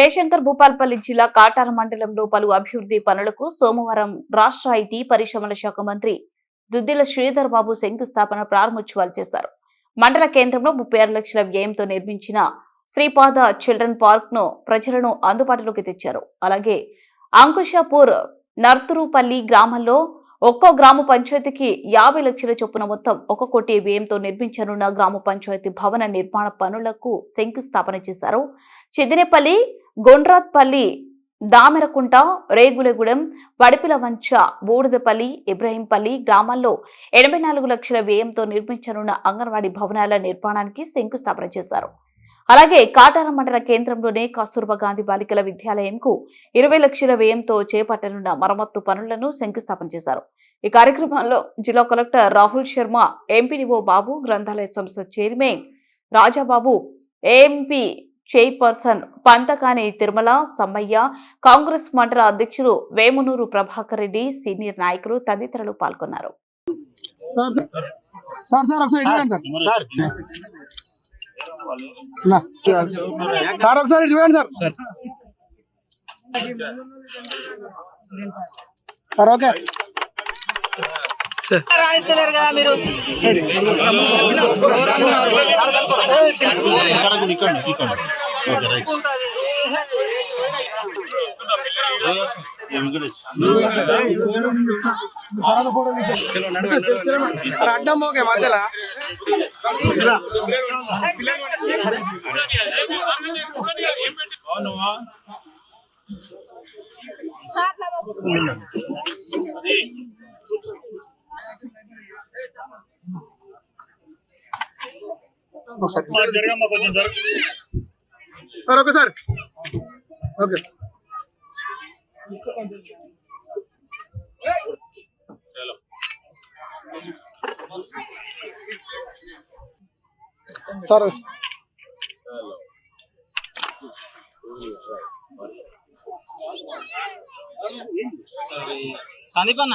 జయశంకర్ భూపాల్పల్లి జిల్లా కాటాల మండలంలో పలు అభివృద్ధి పనులకు సోమవారం రాష్ట్ర ఐటీ పరిశ్రమల శాఖ మంత్రి దుద్దిల శ్రీధర్ బాబు శంకుస్థాపన ప్రారంభోత్సవాలు చేశారు. మండల కేంద్రంలో ముప్పై ఆరు లక్షల వ్యయంతో నిర్మించిన శ్రీపాద చిల్డ్రన్ పార్క్ను ప్రజలను అందుబాటులోకి తెచ్చారు. అలాగే అంకుషాపూర్ నర్తురుపల్లి గ్రామంలో ఒక్కో గ్రామ పంచాయతీకి యాభై లక్షల చొప్పున మొత్తం ఒక కోటి వ్యయంతో నిర్మించనున్న గ్రామ పంచాయతీ భవన నిర్మాణ పనులకు శంకుస్థాపన చేశారు. చిదినేపల్లి గొండ్రాత్పల్లి దామెరకుంట రేగులగూడెం వడిపిల వంచ బూడిదపల్లి ఇబ్రహీంపల్లి గ్రామాల్లో ఎనభై నాలుగు లక్షల వ్యయంతో నిర్మించనున్న అంగన్వాడీ భవనాల నిర్మాణానికి శంకుస్థాపన చేశారు. అలాగే కాటారం మండల కేంద్రంలోనే కస్తూర్బా గాంధీ బాలికల విద్యాలయంకు ఇరవై లక్షల వ్యయంతో చేపట్టనున్న మరమ్మత్తు పనులను శంకుస్థాపన చేశారు. ఈ కార్యక్రమంలో జిల్లా కలెక్టర్ రాహుల్ శర్మ ఎంపీడీఓ బాబు గ్రంథాలయ సంస్థ chairman Rajababu AMP chairperson Panthakani Tirumala Sammaiah Congress మండల అధ్యక్షులు వేమునూరు ప్రభాకర్ రెడ్డి సీనియర్ నాయకులు తదితరులు పాల్గొన్నారు. సార్ సార్ ఒకసారి ఇటు చూడండి సార్ నా. సార్ ఒకసారి ఇటు చూడండి సార్ సార్ ఓకే రాణిస్తున్నారు కదా మీరు? అడ్డం ఓకే మధ్యలో ఒకసారి జరగమ్మా కొంచెం జరగ sir okay sir okay sir Sandeep అన్న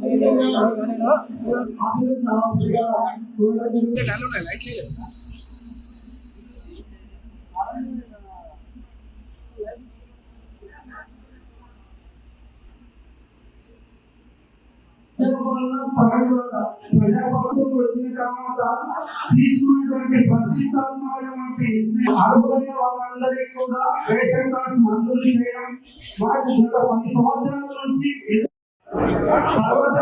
సార్ అలా కూర్చో ప్రజాప్రభుత్వం వచ్చిన తర్వాత తీసుకున్నటువంటి పరిశుద్ధాత్మకమైనటువంటి అర్హులైన వాళ్ళందరికీ కూడా రేషన్ కార్డ్స్ మంజూరు చేయడం మనకు గత పది సంవత్సరాల నుంచి తర్వాత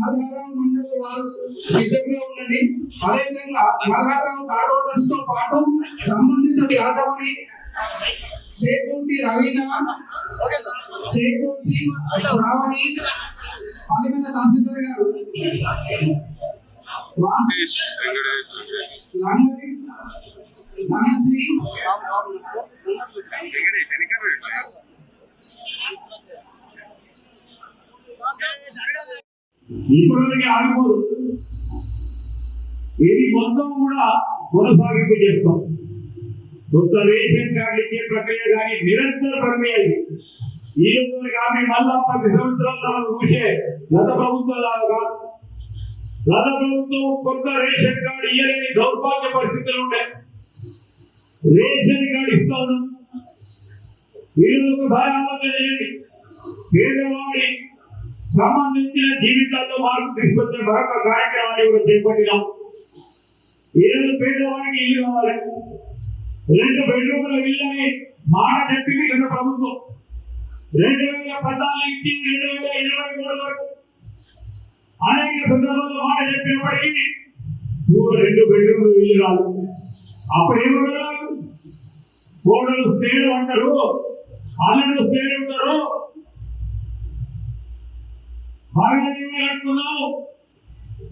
మల్హారావు మండలి వారు సిద్ధంగా ఉండండి అదేవిధంగా మల్హారావు కార్డ్తో పాటు సంబంధిత యాదవని చేకుంటి రవీన చేకుంటి శ్రావణి పాలిమల్ల తహసీల్దార్ గారు వాసి లంగరి ఇప్పటివరకు ఆగిపోదు. ఇది మొత్తం కూడా కొనసాగింపు చేస్తాం. కొత్త రేషన్ కార్డు ఇచ్చే ప్రక్రియ కానీ నిరంతర ప్రక్రియ ఈ రోజు కానీ మళ్ళా పది సంవత్సరాలు మనం చూసే గత ప్రభుత్వం లాగా కాదు. గత ప్రభుత్వం కొత్త రేషన్ కార్డు ఇయ్యలేని దౌర్భాగ్య పరిస్థితులు ఉండే. రేషన్ కార్డు ఇస్తా ఉన్నాం. ఈ రోజు చేయండి. పేదవాడి సంబంధించిన జీవితాల్లో మార్పు తీసుకొచ్చే మరొక కార్యక్రమాన్ని కూడా చేపట్టినాం. ఏడు పేదవాడికి ఇల్లు కావాలి. రెండు బెడ్రూమ్ల ఇల్లని మాట చెప్పింది గత ప్రభుత్వం. రెండు వేల పద్నాలుగు నుంచి రెండు వేల ఇరవై మూడు వరకు అనేక సందర్భాల్లో మాట చెప్పినప్పటికీ నువ్వు రెండు బెడ్రూమ్లు ఇల్లు రాదు అప్పుడు ఏమన్నారు కోడలు స్నేహం అంటారు అల్లుడు స్నేహం ఉంటారు బాగా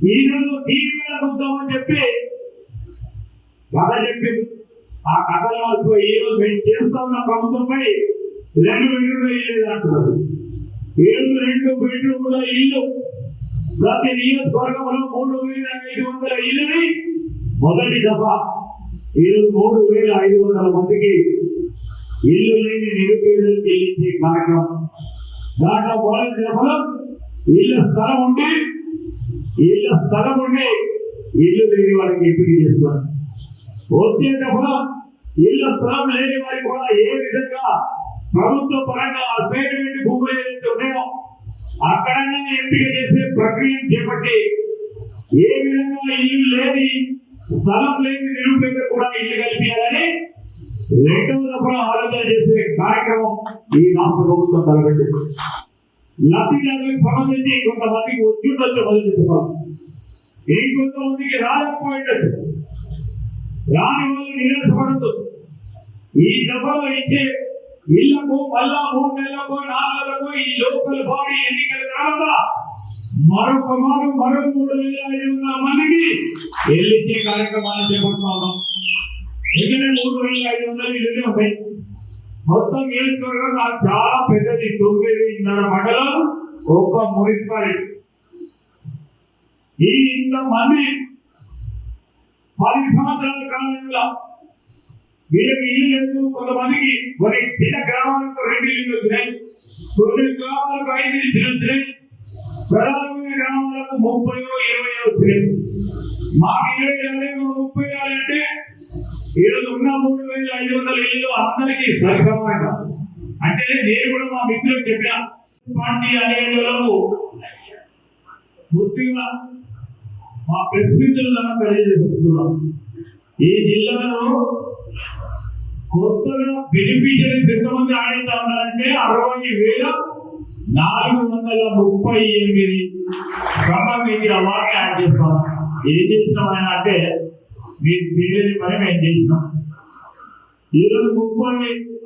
ఈ రోజు టీవీ చూద్దామని చెప్పి కథ చెప్పింది. ఆ కథలో మర్చిపోయి ఈ రోజు మేము చేస్తా ఉన్న ప్రభుత్వంపై రెండు బెడ్రూమ్ల ఇల్లు అంటున్నారు ఏడు రెండు బెడ్రూమ్ల ఇల్లు. ప్రతి నియోజకవర్గంలో మూడు వేల ఐదు వందల ఇల్లుని మొదటి దఫా ఈరోజు మూడు వేల ఐదు వందల మందికి ఇల్లు లేని నిరుపేదలకు చెల్లించే కార్యక్రమం. దాంట్లో మొదటి దఫలో ఇళ్ళ స్థలం ఉండి ఇళ్ళ స్థలం ఉండి ఇల్లు లేని వారికి ఎంపిక చేస్తున్నారు వచ్చేటప్పుడు ఇళ్ళ స్థలం లేని వారికి కూడా ఏ విధంగా ప్రభుత్వ పరంగా అసైన్మెంట్ భూములు ఏదైతే ఉన్నాయో అక్కడనే ఎంపిక చేసే ప్రక్రియను చేపట్టి ఏ విధంగా ఇల్లు లేని స్థలం లేని నిరుపేద కూడా ఇల్లు కల్పించాలని రెండవ దఫలో ఆలోచన చేసే కార్యక్రమం ఈ రాష్ట్ర ప్రభుత్వం తలపెట్టింది లబ్ధిదారులకు సంబంధించి కొంతమందికి వచ్చి ఉండొచ్చు మొదలు చెప్తున్నాం ఇంకొంతమందికి రాలేకపోయిండొచ్చు రాని వాళ్ళు నిరాశపడద్దు. ఈ దఫలో ఇచ్చే ఇళ్ళకు మళ్ళా మూడు నెలలకు నాలుగు నెలలకు ఈ లోకల్ బాడీ ఎన్నికల తర్వాత మరొక మారు మరో మూడు వేల ఐదు వందల మందికి వెళ్ళిచ్చే కార్యక్రమాలు చేపడుతున్నాం ఇక్కడ మూడు వేల ఐదు వందలు ఇల్లు ఉంటాయి మొత్తం నియోజకవర్గం నాకు చాలా పెద్దది. తొమ్మిదిన్నర మండలం ఒక్క మున్సిపాలిటీ. ఈ ఇంతమంది పది సంవత్సరాల కాలంలో వీళ్ళకి ఇల్లు లేదు. కొంతమందికి కొన్ని చిన్న గ్రామాలకు రెండు ఇల్లు వచ్చినాయి. కొన్ని గ్రామాలకు ఐదు ఇల్లు వచ్చినాయి. ప్రధానమైన గ్రామాలకు ముప్పై ఇరవై వచ్చినాయి. మాకు ఇరవై రాలేదు ముప్పై రాలంటే ఈరోజు ఉన్న మూడు వేల ఐదు వందల ఇల్లు అందరికీ సరిసమానంగా అంటే నేను కూడా మా మిత్రులకు చెప్పిన పార్టీ అనేటలకు పూర్తిగా మా ప్రెస్ మిత్రులు ద్వారా తెలియజేస్తున్నాం. ఈ జిల్లాలో కొత్తగా బెనిఫిషరీస్ ఎంతమంది ఆడితా ఉన్నారంటే అరవై వేల నాలుగు వందల ముప్పై ఎనిమిది సంబంధించిన వాటిని యాడ్ చేస్తాం. ఏం చేసినాం ఆయన అంటే మీరు తెలియని పని మేము చేసినాం. ఈరోజు ముప్పై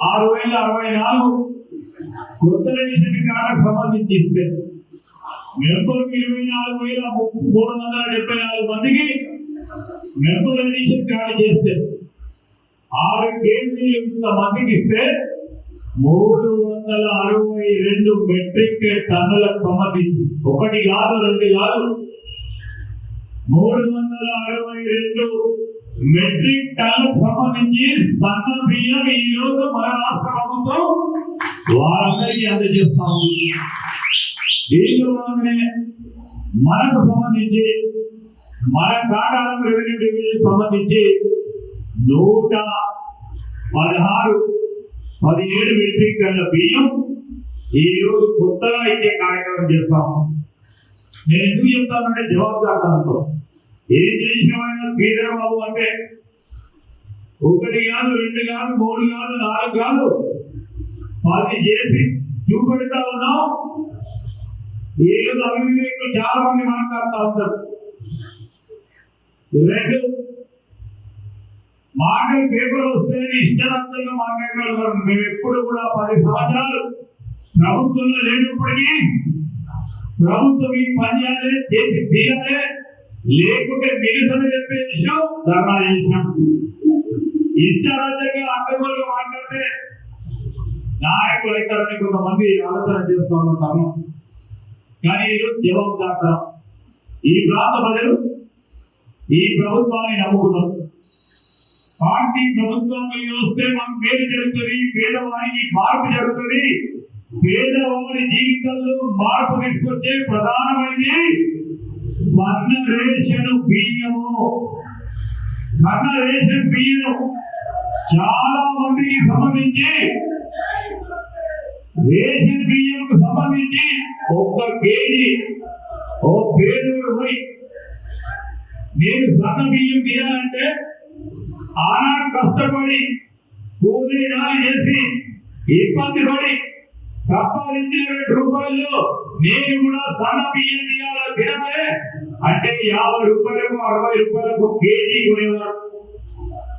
ఆరు వేల అరవై నాలుగు కొత్త రేషన్ కార్డులకు సంబంధించి ఇస్తే మెంబర్ ఇరవై నాలుగు వేల మూడు వందల డెబ్బై నాలుగు మందికి మెంబర్ రేషన్ కార్డు చేస్తే ఆరు కేజీలు మందికి ఇస్తే మూడు వందల అరవై రెండు మెట్రిక్ టన్నులకు సంబంధించి ఒకటి కాదు రెండు కాదు. మూడు వందల అరవై రెండు మెట్రిక్ టన్నులకు సంబంధించి సన్న బియ్యం ఈ రోజు మన రాష్ట్ర ప్రభుత్వం వారందరికీ అందజేస్తాము దీంట్లోనే మనకు సంబంధించి మన కాటారం రెవెన్యూ డివిజన్ సంబంధించి నూట పదహారు పదిహేడు మెట్రిక్ టన్ల బియ్యం ఈరోజు కొత్తగా ఇచ్చే కార్యక్రమం చేస్తాము. నేను ఎందుకు చెప్తానంటే జవాబుదారులతో ఏం చేసినమైనా శ్రీధర్ బాబు అంటే ఒకటి కాదు రెండు కాదు మూడు కాదు నాలుగు కాదు. పది చేసి చూపెడతా ఉన్నాం. ఏదో అవివేకులు చాలా మంది మాట్లాడుతూ ఉంటారు. రెండు మాటలు పేపర్ వస్తే ఇష్టరంతంగా మాట్లాడగలుగుతారు మేము ఎప్పుడు కూడా పది సంవత్సరాలు ప్రభుత్వంలో లేనప్పటికీ ప్రభుత్వం ఈ పని చేయాలి చేసి తీయాలి లేకుంటే నిరసన చెప్పే విషయం ధర్నా చేసినాం. ఇష్టరాజ్యంగా అడ్డగోలుగా మాట్లాడితే నాయకులు అవుతారని కొంతమంది ఆలోచన చేస్తూ ఉంటారు కానీ ఈరోజు జవాబుదారు ఈ ప్రాంత ప్రజలు ఈ ప్రభుత్వాన్ని నమ్ముకున్నారు. పార్టీ ప్రభుత్వంలో వస్తే మనం మేలు జరుగుతుంది పేదవారికి మార్పు జరుగుతుంది. పేదవారి జీవితంలో మార్పు తీసుకొచ్చే ప్రధానమైనది సన్న రేషన్ బియ్యము. సన్న రేషన్ బియ్యము చాలా మందికి సంబంధించి రేషన్ బియ్యంకు సంబంధించి ఒక్క కేజీ ఓ పేదోడు పోయి నేను సన్న బియ్యం తినాలంటే ఆనాడు కష్టపడి కూలీ నాలి చేసి ఇబ్బంది పడి సంపాదించిన రెండు రూపాయల్లో నేను కూడా సన్న బియ్యం తీయాల అంటే యాభై రూపాయలకు అరవై రూపాయలకు కేజీ కొనేవారు.